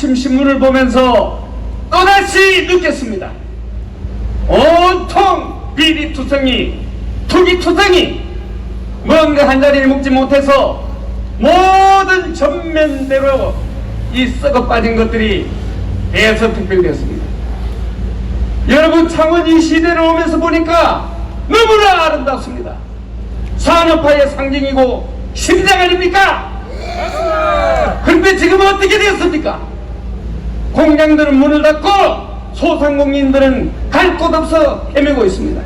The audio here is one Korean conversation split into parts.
아침 신문을 보면서 또다시 느꼈습니다. 온통 비리투성이, 투기투성이 뭔가 한 자리를 먹지 못해서 모든 전면대로 이 썩어 빠진 것들이 대서특별되었습니다. 여러분 창원 이 시대를 오면서 보니까 너무나 아름답습니다. 산업화의 상징이고 심장 아닙니까? 그런데 지금 어떻게 되었습니까? 공장들은 문을 닫고 소상공인들은 갈 곳 없어 헤매고 있습니다.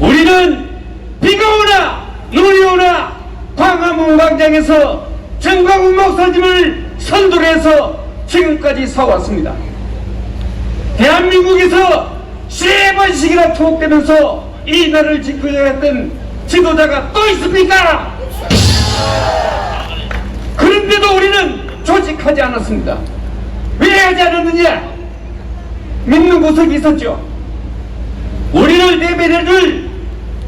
우리는 비가 오나 눈이 오나 광화문 광장에서 정광훈 목사님을 선두로 해서 지금까지 사왔습니다. 대한민국에서 세 번씩이나 투옥되면서 이 나라를 지키려 했던 지도자가 또 있습니까? 그런데도 우리는 조직하지 않았습니다. 왜 하지 않았느냐? 믿는 구석이 있었죠. 우리를 내배려줄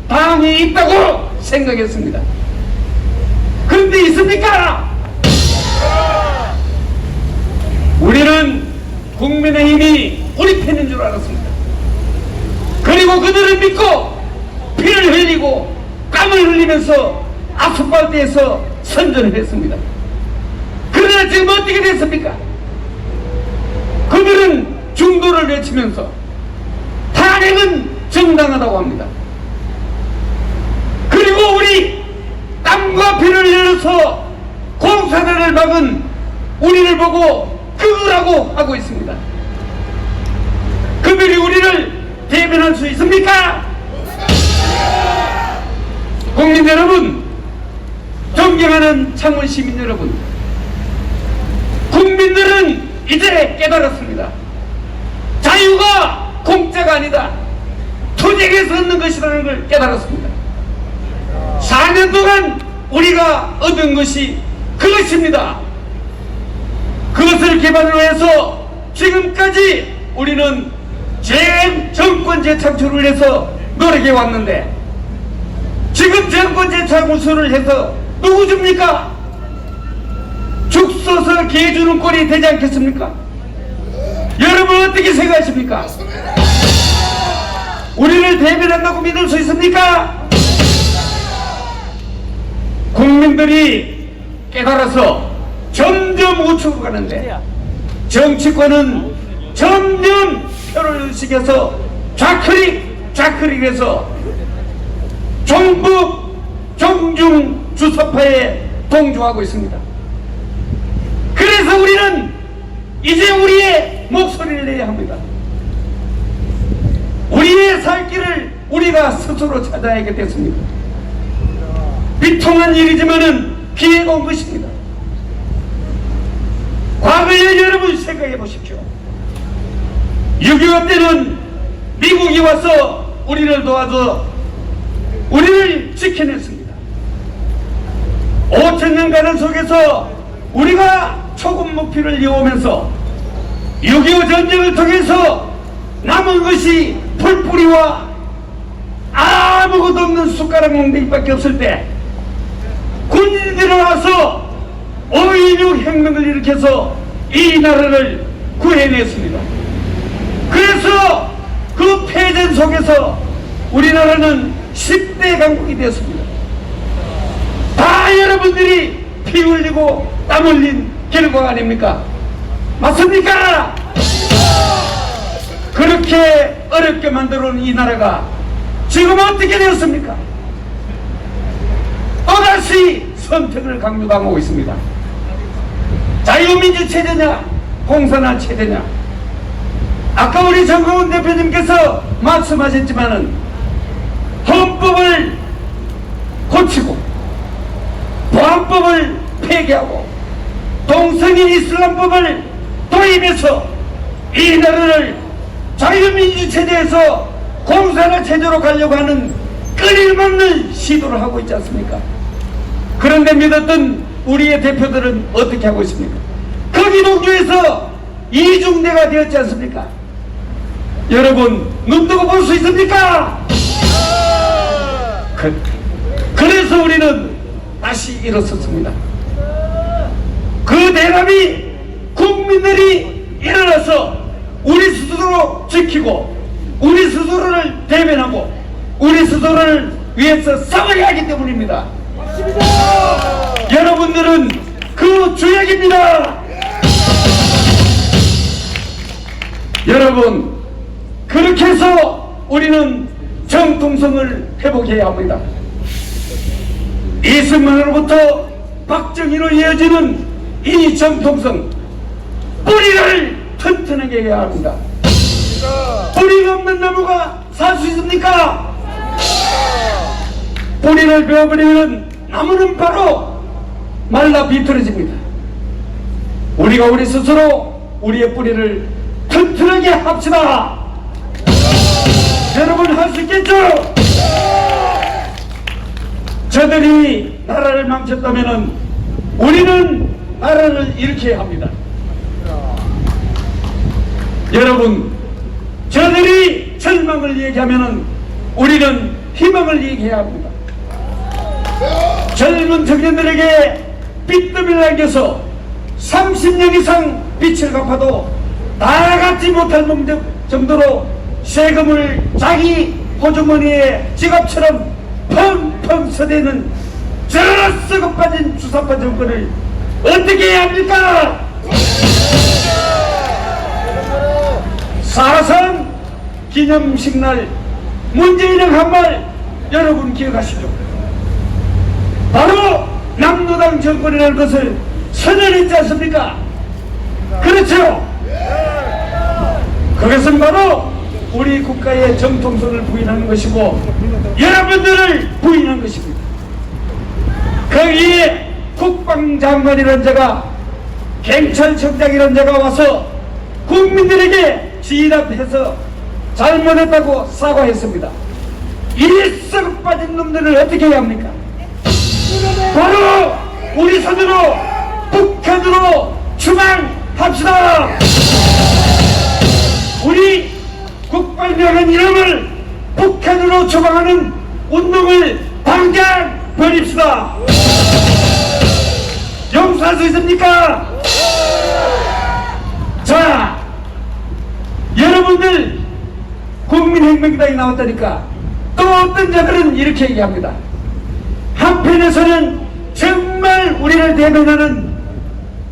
당이 있다고 생각했습니다. 그런데 있습니까? 우리는 국민의힘이 편인 줄 알았습니다. 그리고 그들을 믿고 피를 흘리고 땀을 흘리면서 아스팔트에서 선전을 했습니다. 그러나 지금 어떻게 됐습니까? 그들은 중도를 외치면서 탄핵은 정당하다고 합니다. 그리고 우리 땀과 피를 흘려서 공사단을 막은 우리를 보고 끄라고 하고 있습니다. 그들이 우리를 대변할 수 있습니까? 국민 여러분, 존경하는 창원 시민 여러분, 국민들은 이제 깨달았습니다. 자유가 공짜가 아니다. 투쟁에서 얻는 것이라는 걸 깨달았습니다. 4년 동안 우리가 얻은 것이 그것입니다. 그것을 기반으로 해서 지금까지 우리는 재 정권 재창출을 해서 노력해 왔는데 지금 정권 재창출을 해서 누구 줍니까? 죽 써서 개 주는 꼴이 되지 않겠습니까? 여러분 어떻게 생각하십니까? 우리를 대변한다고 믿을 수 있습니까? 국민들이 깨달아서 점점 우측으로 가는데 정치권은 점점 표를 의식해서 좌클릭 좌클릭해서 종북 종중 주사파에 동조하고 있습니다. 그래서 우리는 이제 우리의 목소리를 내야 합니다. 우리의 살 길을 우리가 스스로 찾아야겠 됐습니다. 비통한 일이지만은 기회가 온 것입니다. 과거에 여러분 생각해 보십시오. 6.25 때는 미국이 와서 우리를 도와줘 우리를 지켜냈습니다. 5천 년 가는 속에서 우리가 초급 목표를 이어오면서 6.25 전쟁을 통해서 남은 것이 풀뿌리와 아무것도 없는 숟가락 몽둥이밖에 없을 때 군인들이 와서 5.16 혁명을 일으켜서 이 나라를 구해냈습니다. 그래서 그 패전 속에서 우리나라는 10대 강국이 되었습니다. 다 여러분들이 피 흘리고 땀 흘린 결과가 아닙니까? 맞습니까? 그렇게 어렵게 만들어 놓은 이 나라가 지금 어떻게 되었습니까? 또다시 선택을 강요당하고 있습니다. 자유민주 체제냐, 공산화 체제냐. 아까 우리 정광훈 대표님께서 말씀하셨지만은 헌법을 고치고 보안법을 폐기하고 동성애 이슬람법을 도입해서 이 나라를 자유민주 체제에서 공산화 체제로 가려고 하는 끊임없는 시도를 하고 있지 않습니까? 그런데 믿었던 우리의 대표들은 어떻게 하고 있습니까? 거기 동조에서 이중대가 되었지 않습니까? 여러분 눈 뜨고 볼 수 있습니까? 그, 그래서 우리는 다시 일어섰습니다. 그 대답이 국민들이 일어나서 우리 스스로 지키고 우리 스스로를 대변하고 우리 스스로를 위해서 싸워야 하기 때문입니다. 여러분들은 그 주역입니다. 여러분 그렇게 해서 우리는 정통성을 회복해야 합니다. 이승만으로부터 박정희로 이어지는 이 정통성 뿌리를 튼튼하게 해야 합니다. 뿌리가 없는 나무가 살 수 있습니까? 뿌리를 베어버리면 나무는 바로 말라 비틀어집니다. 우리가 우리 스스로 우리의 뿌리를 튼튼하게 합시다. 여러분 할 수 있겠죠? 저들이 나라를 망쳤다면 우리는 나라를 일으켜야 합니다. 여러분, 저들이 절망을 얘기하면 우리는 희망을 얘기해야 합니다. 젊은 청년들에게 빚더미를 남겨서 30년 이상 빚을 갚아도 나아가지 못할 몽- 정도로 세금을 자기 호주머니에 지갑처럼 펑펑 서대는 저 썩어 빠진 주사파 정권을 어떻게 해야 합니까? 사상 기념식 날 문재인의 한말 여러분 기억하시죠? 바로 남노당 정권이라는 것을 선언했지 않습니까? 그렇죠? 그것은 바로 우리 국가의 정통성을 부인하는 것이고 여러분들을 부인한 것입니다. 거기에 국방장관이라는 자가 경찰청장이라는 자가 와서 국민들에게 지휘답해서 잘못했다고 사과했습니다. 이 썩어 빠진 놈들을 어떻게 해야 합니까? 바로 우리 손으로 북한으로 추방합시다. 우리 국방이라는 이름을 북한으로 추방하는 운동을 당장 벌입시다. 용서할 수 있습니까? 자, 여러분들 국민혁명당이 나왔다니까 또 어떤 자들은 이렇게 얘기합니다. 한편에서는 정말 우리를 대변하는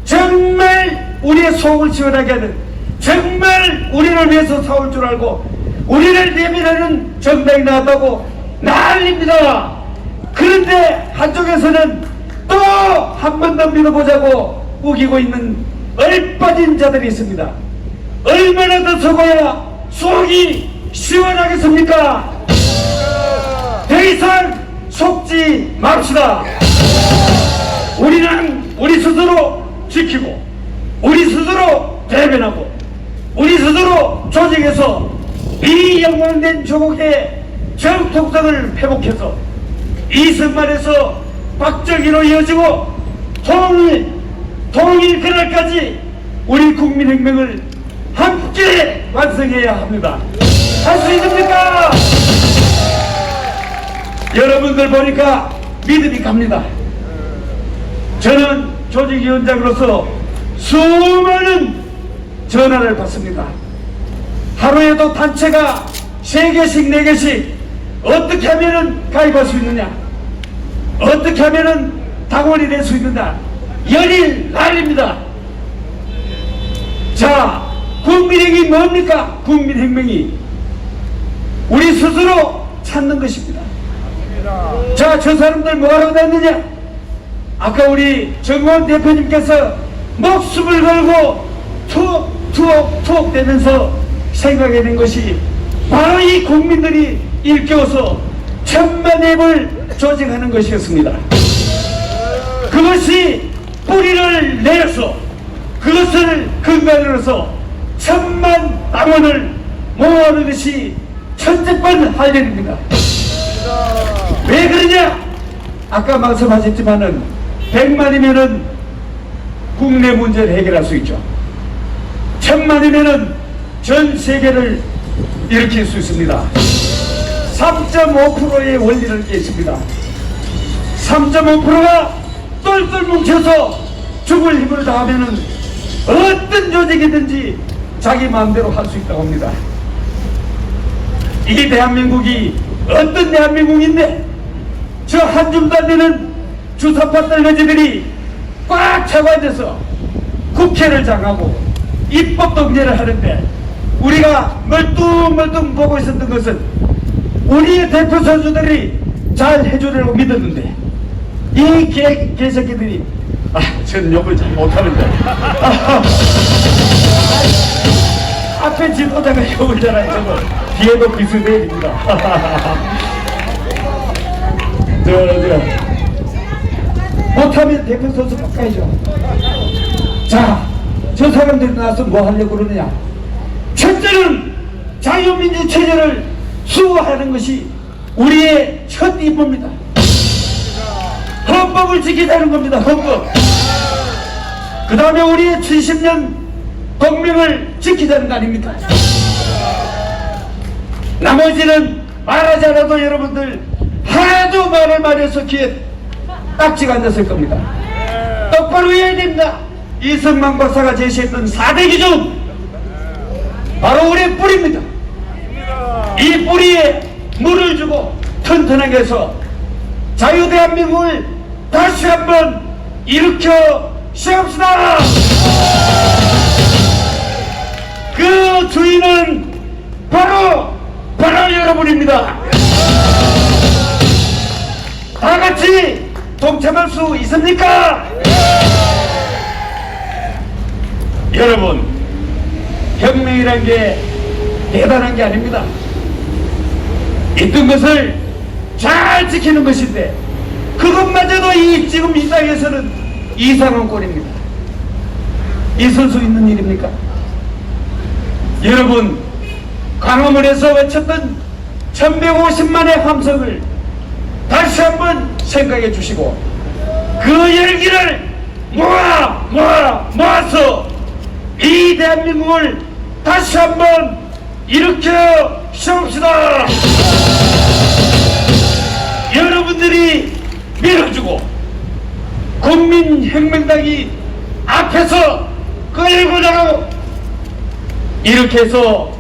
정말 우리의 속을 시원하게 하는 정말 우리를 위해서 싸울 줄 알고 우리를 대변하는 정당이 나왔다고 난립니다. 그런데 한쪽에서는 또 한 번 더 믿어보자고 우기고 있는 얼빠진 자들이 있습니다. 얼마나 더 속아야 속이 시원하겠습니까? 더 이상 속지 맙시다. 우리는 우리 스스로 지키고 우리 스스로 대변하고 우리 스스로 조직해서 이 영광된 조국의 정통성을 회복해서 이승만에서 박정희로 이어지고 통일 통일 그날까지 우리 국민혁명을 함께 완성해야 합니다. 할 수 있습니까? 여러분들 보니까 믿음이 갑니다. 저는 조직위원장으로서 수많은 전화를 받습니다. 하루에도 단체가 세개씩네개씩 어떻게 하면은 가입할 수 있느냐? 어떻게 하면은 당원이 될 수 있느냐? 열일 날입니다. 자, 국민행위 뭡니까? 국민혁명이 우리 스스로 찾는 것입니다. 자, 저 사람들 뭐하러 다녔느냐? 아까 우리 정원 대표님께서 목숨을 걸고 투옥, 투옥, 투옥 되면서 생각해 낸 것이 바로 이 국민들이 일깨워서 천만 앱을 조직하는 것이었습니다. 그것이 뿌리를 내서 그것을 근간으로 해서 천만 당원을 모아오는 것이 첫째번 할 일입니다. 왜 그러냐? 아까 말씀하셨지만은 100만이면은 국내 문제를 해결할 수 있죠. 천만이면은 전 세계를 일으킬 수 있습니다. 3.5%의 원리를 깨습니다. 3.5%가 똘똘 뭉쳐서 죽을 힘을 다하면은 어떤 조직이든지 자기 마음대로 할 수 있다고 합니다. 이 대한민국이 어떤 대한민국인데 저 한 줌도 안 되는 주사파 떨거지들이 꽉 차고 앉아서 국회를 장하고 입법 동제를 하는데 우리가 멀뚱멀뚱 보고 있었던 것은 우리의 대표 선수들이 잘 해주려고 믿었는데 이 개, 개새끼들이 아 저는 욕을 잘 못하는데. 아, 앞에 집보다가 욕을 잘하는 저거. 뒤에도 비스대입니다. 저, 저, 못하면 대표 선수 바꿔야죠. 자, 저 사람들이 나와서 뭐 하려고 그러느냐. 첫째는 자유민주 체제를 수호하는 것이 우리의 첫 임무입니다. 헌법을 지키자는 겁니다 헌법. 그 다음에 우리의 70년 동맹을 지키자는 거 아닙니까? 나머지는 말하지 않아도 여러분들 하도 말을 말해서 귀에 딱지가 앉았을 겁니다. 똑바로 해야 됩니다. 이승만 박사가 제시했던 4대 기준 바로 우리의 뿌리입니다 이 뿌리에 물을 주고 튼튼하게 해서 자유 대한민국을 다시 한번 일으켜 세웁시다. 그 주인은 바로 바로 여러분입니다. 다 같이 동참할 수 있습니까? 여러분 혁명이란 게 대단한 게 아닙니다 있던 것을 잘 지키는 것인데 그것마저도 이 지금 이 땅에서는 이상한 꼴입니다 있을 수 있는 일입니까? 여러분 광화문에서 외쳤던 1150만의 함성을 다시 한번 생각해 주시고 그 열기를 모아 모아 모아서 이 대한민국을 다시 한번 일으켜 세웁시다 여러분들이 밀어주고 국민혁명당이 앞에서 끌고 나가고 이렇게 해서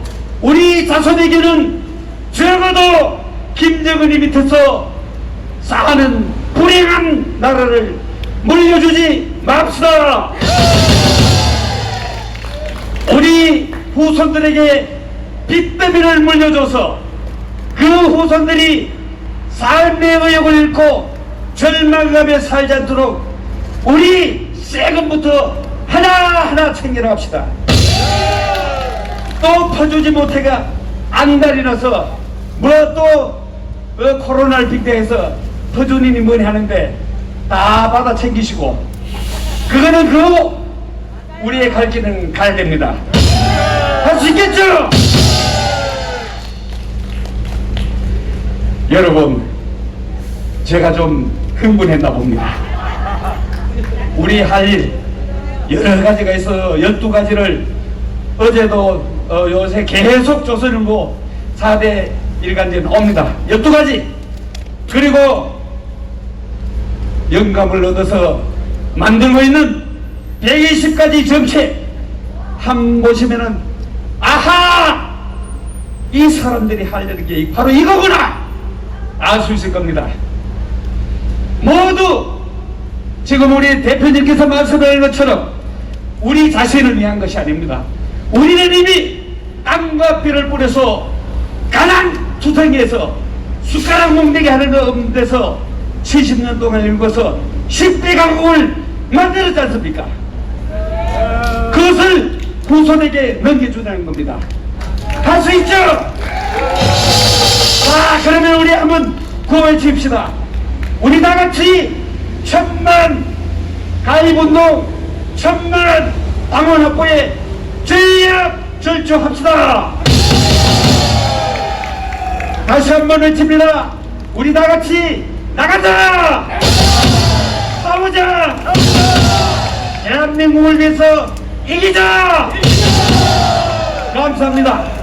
우리 자손에게는 적어도 김정은이 밑에서 사는 불행한 나라를 물려주지 맙시다. 우리 후손들에게 빚더미를 물려줘서 그 후손들이 삶의 의욕을 잃고 절망감에 살지 않도록 우리 세금부터 하나하나 챙겨나갑시다. 또 퍼주지 못해가 안달이 나서 뭐또 어, 코로나를 빙대해서 퍼주니니 뭐니 하는데 다 받아 챙기시고 그거는 그 우리의 갈 길은 가야 됩니다. 할 수 있겠죠? 여러분 제가 좀 흥분했나 봅니다. 우리 할일 여러 가지가 있어 12가지를 어제도 어, 요새 계속 조선을 뭐 4대 일간지에 나옵니다. 12가지 그리고 영감을 얻어서 만들고 있는 120가지 정책 한 보시면은 아하 이 사람들이 하려는 게 바로 이거구나 알 수 있을 겁니다. 모두 지금 우리 대표님께서 말씀하신 것처럼 우리 자신을 위한 것이 아닙니다. 우리는 이미 땀과 피를 뿌려서 가난 투성이에서 숟가락 몽대기 하는 거 없는 데서 70년 동안 일궈서 10대 강국을 만들었지 않습니까? 그것을 후손에게 넘겨주는 겁니다. 할 수 있죠? 자, 그러면 우리 한번 구호해 칩시다. 우리 다 같이 천만 가입운동, 천만 당원 확보에 전략 절주합시다. 다시 한 번 외칩니다. 우리 다 같이 나가자! 싸우자! 대한민국을 위해서 이기자! 감사합니다.